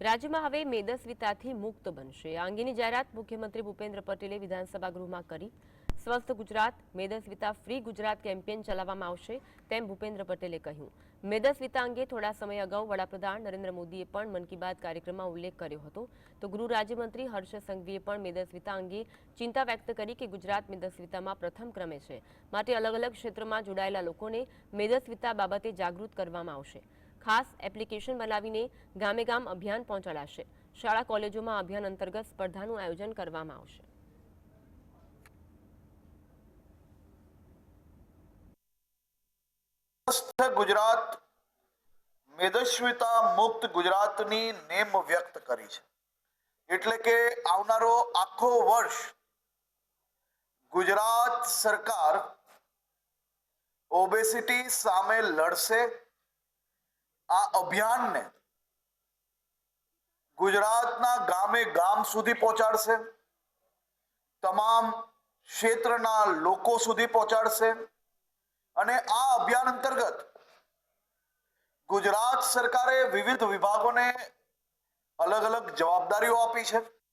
રાજ્યમાં હવે મેદસ્વીતાથી મુક્ત બનશે. આ અંગેની જાહેરાત મુખ્યમંત્રી ભૂપેન્દ્ર પટેલે વિધાનસભા ગૃહમાં કરી. સ્વસ્થ ગુજરાત, મેદસ્વીતા ફ્રી ગુજરાત કેમ્પેન ચલાવવામાં આવશે તેમ ભૂપેન્દ્ર પટેલે કહ્યું. મેદસ્વીતા અંગે થોડા સમય અગાઉ વડાપ્રધાન નરેન્દ્ર મોદીએ પણ મન કી બાત કાર્યક્રમમાં ઉલ્લેખ કર્યો હતો. તો ગૃહ રાજ્યમંત્રી હર્ષ સંઘવીએ પણ મેદસ્વીતા અંગે ચિંતા વ્યક્ત કરી કે ગુજરાત મેદસ્વીતામાં પ્રથમ ક્રમે છે. માટે અલગ અલગ ક્ષેત્રમાં જોડાયેલા લોકોને મેદસ્વીતા બાબતે જાગૃત કરવામાં આવશે. ખાસ એપ્લિકેશન બનાવીને ગામે ગામ અભિયાન પહોંચાડાશે. શાળા કોલેજોમાં અભિયાન અંતર્ગત સ્પર્ધાનું આયોજન કરવામાં આવશે. ગુજરાત, મેદસ્વીતા મુક્ત ગુજરાતની નેમ વ્યક્ત કરી છે. એટલે કે આવનારો આખો વર્ષ ગુજરાત સરકાર ઓબેસિટી સામે લડશે આ અભિયાનને ગુજરાતના ગામે ગામ સુધી પહોંચાડશે. તમામ ક્ષેત્રના લોકો સુધી પહોંચાડશે. અને આ અભિયાન અંતર્ગત ગુજરાત સરકારે વિવિધ વિભાગોને અલગ અલગ જવાબદારીઓ આપી છે.